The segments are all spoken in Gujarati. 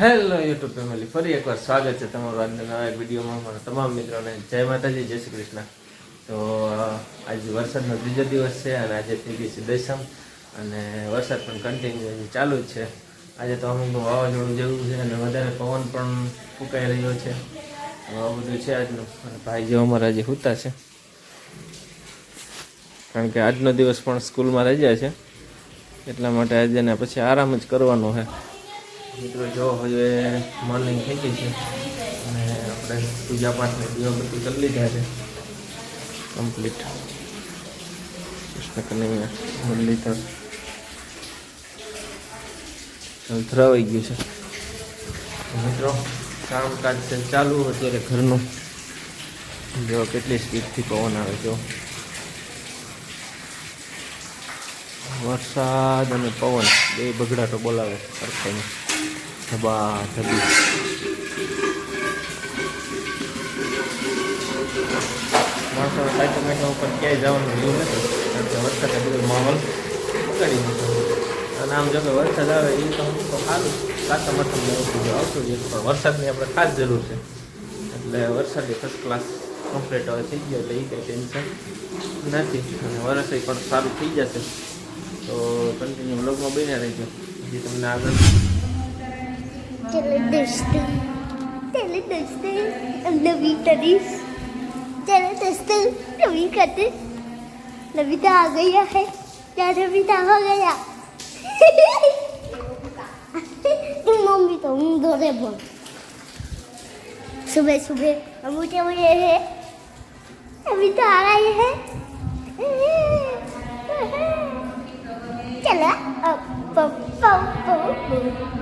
હેલો યુટ્યુબ ફેમિલી ફરી એકવાર સ્વાગત છે તમારું આજના નવા વિડીયોમાં. મારા તમામ મિત્રોને જય માતાજી, જય શ્રી કૃષ્ણ. તો આજે વરસાદનો ત્રીજો દિવસ છે અને આજે થઈ ગઈ છે દસમ અને વરસાદ પણ કન્ટિન્યુ ચાલુ જ છે. આજે તો અમુક વાવાઝોડું જેવું છે અને વધારે પવન પણ ફૂંકાઈ રહ્યો છે. આવું બધું છે આજનું. અને ભાઈ જેવો અમારા આજે હુતા છે, કારણ કે આજનો દિવસ પણ સ્કૂલમાં રજા છે. એટલા માટે આજે ને પછી આરામ જ કરવાનો છે. મિત્રો, જો હવે મોર્નિંગ થઈ ગઈ છે અને આપણે પૂજા પાઠને દીવાબત્તી કરી લીધા છે. કમ્પ્લીટ કૃષ્ણ કનૈયા મુરલીધર ધરાવાઈ ગયું છે. મિત્રો, કામકાજ છે, ચાલુ અત્યારે ઘરનું. જો કેટલી સ્પીડથી પવન આવે જો. વરસાદ અને પવન, બે બગડાટો બોલાવે સરખાઈને ધબા ધબી માણસો સાયકલ મેટમાં ઉપર ક્યાંય જવાનું રહ્યું નથી. કારણ કે વરસાદે બધો માહોલ પકડી દીધો અને આમ જો કે વરસાદ આવે એ તો હું તો સારું કાચા મઠમ આવતું જો આવતું જ પણ વરસાદની આપણે ખાસ જરૂર છે. એટલે વરસાદની ફર્સ્ટ ક્લાસ કમ્પ્લીટ હવે થઈ ગયો એટલે એ કંઈ ટેન્શન નથી. અને વરસ પણ સારું થઈ જશે. તો કન્ટિન્યુ બ્લોગમાં બન્યા રહેજો. હજી તમને આગળ चलो दोस्तों चलो दोस्तों हम नवी तरीस चलो दोस्तों नवी खाते नविता आ गया है क्या नविता आ गया तुम मम्मी तो हम दौड़े बोल सुबह सुबह हम उठे हुए हैं नविता आ रही है चलो अब पप पप पप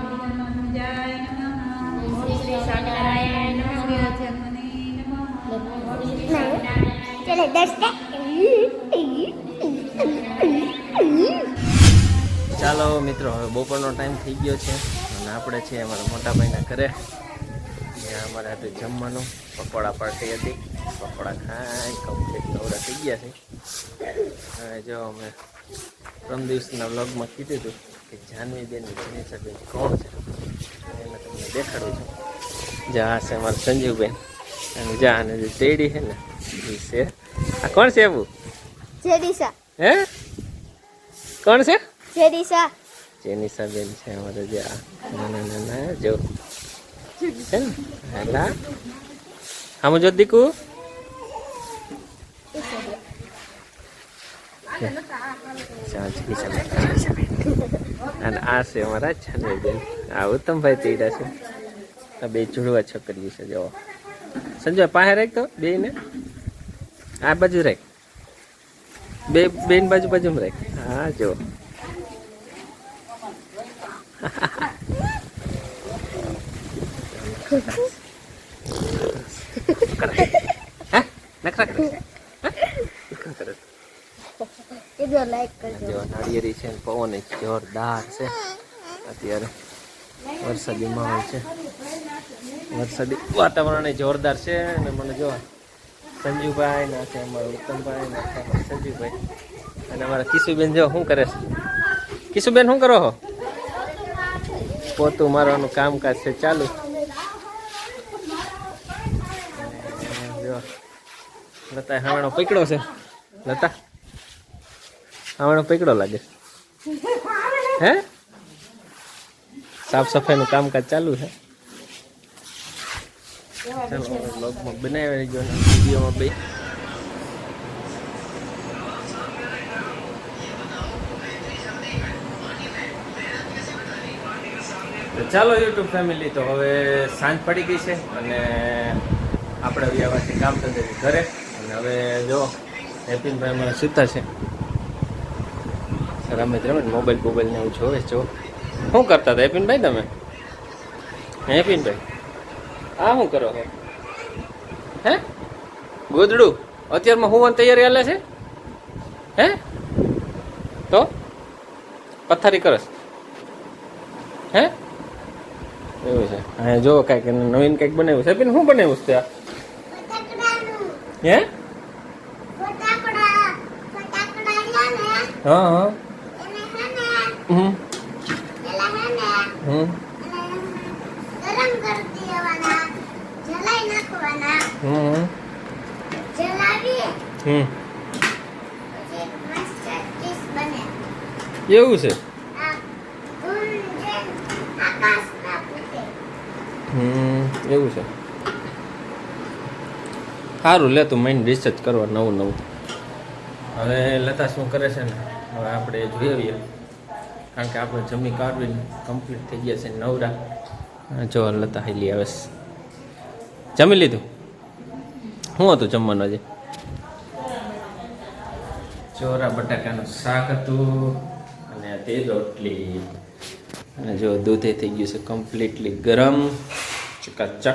ચલો દોસ્તો ચાલો મિત્રો, હવે બપોરનો ટાઈમ થઈ ગયો છે અને આપણે છે અમારા મોટા ભાઈના ઘરે. ત્યાં અમારે હતું જમવાનું, પકોડા પાર્ટી હતી. પકોડા ખાઈ કમ્પ્લીટ નવરા થઈ ગયા છે. હવે જો અમે ત્રણ દિવસના વ્લોગમાં કીધું હતું કે જાનવીબેન જનીસાબેન કોણ છે? એને તમને દેખાડું છું. જા છે અમારા સંજીવબેન અને જા, અને જે તેડી છે ને, એ છે આ કોણ છે એવું? જેરીસા હે? કોણ છે? જેરીસા જેનિસા બેન છે અમારે જે આ નાના નાના જો. છે ને? હેલા. આમ જો દીકુ. જીનિસા જીનિસા. અને આ છે અમારા છાનવી બેન. આ ઉત્તમભાઈ તેડા છે. આ બે જુડવા છોકરીઓ છે જો સંજય પાસે રાખ તો બે ને આ બાજુ રાખ. બે બેન બાજુ બાજુમાં રાખ. હા જો. પવન જોરદાર છે. અત્યારે વરસાદી માહોલ છે. વરસાદી વાતાવરણ જોરદાર છે અને મને જો સંજુભાઈ ના છે અમારા ઉત્તમભાઈ ના છે અમારા સંજીવભાઈ અને અમારા કિશુબેન જો શું કરે છે? કિશુબેન શું કરો છો? પોતું મારવાનું કામકાજ છે ચાલુ. જો લતા હાવણો પકડો છે. લતા, હાવણો પકડો લાગે. હે? સાફ સફાઈનું કામકાજ ચાલુ છે. ચાલો હવે બ્લોગમાં બનાવી રહેજો વિડીયોમાં બે ચાલો યુટ્યુબ ફેમિલી તો હવે સાંજ પડી ગઈ છે અને આપણે વ્યવહારથી કામ ધંધેથી ઘરે. અને હવે જો હેપીનભાઈ અમારા સૂતા છે. રમત રમે મોબાઈલ બોબાઈલ ને એવું જોવે જો. શું કરતા હતા? હેપીનભાઈ તમે? હેપીનભાઈ આ શું કરો? છો હે? ગોદડું? અત્યારમાં હોવાની તૈયારી હાલે છે? હે? તો? પથારી કરસ. હે? એવું છે. હા જો કાંઈક નવીન કંઈક બનાવ્યું છે. પણ શું બનાવ્યું છે આ? હે? હા હા. હમ. હમ. ગરમ કરી દેવાના જલાઈ નાખવાના. હમ. હમ. એવું છે? હમ એવું છે. સારું લે તું માઇન્ડ રિસર્ચ કરવા નવું નવું. હવે લતા શું કરે છે ને? હવે આપણે જોઈ આવીએ. કારણ કે આપણે જમી કાઢવી કમ્પ્લીટ થઈ ગયા છે નવરા. જો લતા હેલી આવે જમી લીધું? શું હતું જમવાનું આજે? ચોરા બટાકાનું શાક હતું અને તે રોટલી. અને જો દૂધે થઈ ગયું છે કમ્પ્લીટલી ગરમ. ચકાચક.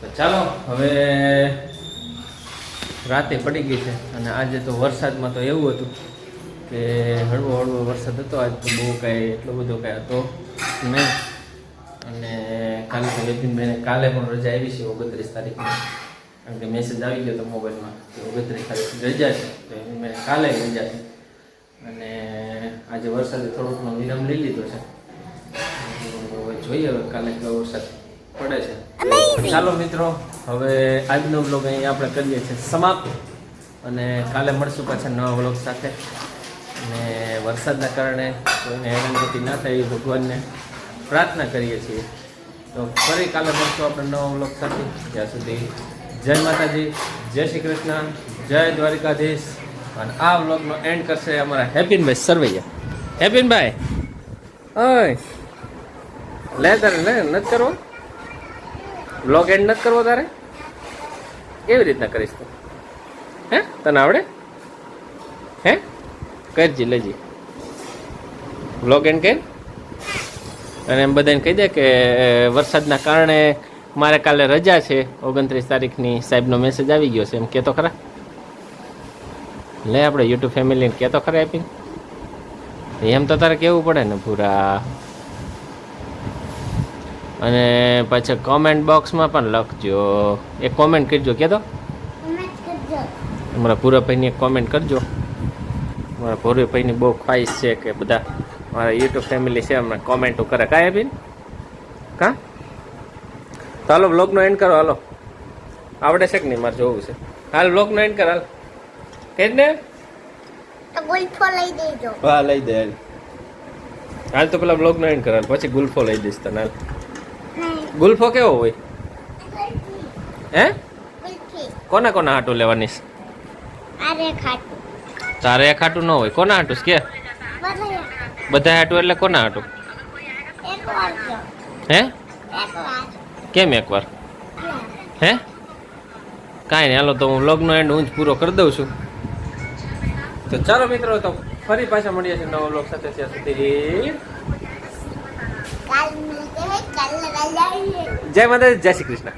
તો ચાલો હવે રાતે પડી ગઈ છે અને આજે તો વરસાદમાં તો એવું હતું કે હળવો હળવો વરસાદ હતો. આજ તો બહુ કાંઈ એટલો બધો કાંઈ હતો નહીં. અને કાલે તો વિપિનભાઈને કાલે પણ રજા આવી છે ઓગણત્રીસ તારીખની. કારણ કે મેસેજ આવી ગયો હતો મોબાઈલમાં કે ઓગણત્રીસ તારીખ રજા છે. તો મેં કાલે રજા છે. અને આજે વરસાદે થોડોકનો વિરામ લઈ લીધો છે. જોઈએ હવે કાલે કેવો વરસાદ પડે છે. ચાલો મિત્રો હવે આજનો બ્લોગ અહીં આપણે કરીએ છીએ સમાપ્ત. અને કાલે મળશું પાછા નવા બ્લોગ સાથે. અને વરસાદના કારણે કોઈને હેરાનગતિ ના થાય એ ભગવાનને પ્રાર્થના કરીએ છીએ. તો ફરી કાલે મળશું આપણે નવા વ્લોગ સાથે. ત્યાં સુધી જય માતાજી, જય શ્રી કૃષ્ણ, જય દ્વારિકાધીશ. અને આ વ્લોગનો એન્ડ કરશે અમારા હેપીનભાઈ સરવૈયા. હેપીનભાઈ, ઓય. લે તારે, લે, નથી કરવો? બ્લોગ એન્ડ નથી કરવો તારે? કેવી રીતના કરીશ તું? હે, તને આવડે? હે? કરજી, લેજી. બ્લોગ એન્ડ કે અને એમ બધાને કહી દે કે વરસાદના કારણે મારે કાલે રજા છે. ઓગણત્રીસ તારીખની સાહેબનો મેસેજ આવી ગયો છે. એમ કહેતો ખરા? લે આપણે યુટ્યુબ ફેમિલીને કહેતો ખરા આપીને. એમ તો તારે કેવું પડે ને પૂરા અને પછી કોમેન્ટ બોક્સમાં પણ લખજો. એક કોમેન્ટ કરજો કહેતો ભાઈની અમારા પૂરાભાઈની એક કોમેન્ટ કરજો. મારા ભોરભાઈની બહુ ખ્વાહિશ છે કે બધા મારા યુટ્યુબ ફેમિલી છે અમને કોમેન્ટો કરે. કાંઈ આપીને કા? તો હાલો બ્લોગનો એન્ડ કરો હાલો. આવડે છે કે નહીં? મારે જોવું છે. હાલ બ્લોગનો એન્ડ કર હાલ. કે જ ને? તો ગુલ્ફો લઈ દેજો. હા લઈ દે હાલ. હાલ તો પેલા બ્લોગનો એન્ડ કર હાલ. પછી ગુલ્ફો લઈ દઈશ તને હાલ. ગુલ્ફો કેવો હોય? હે? કોના કોના હાટું લેવાની તારે અરે ખાટું. તારે એક ન હોય. કોના હાટું કે? બધા હાટું એટલે કોના હાટું? હે? કેમ એકવાર? હે? કાંઈ નહીં હાલો તો હું વ્લોગનો એન્ડ હું જ પૂરો કરી દઉં છું. તો ચાલો મિત્રો તો ફરી પાછા મળીએ છીએ નવો વ્લોગ સાથે ત્યાં સુધી. જય માતાજી જય શ્રી કૃષ્ણ.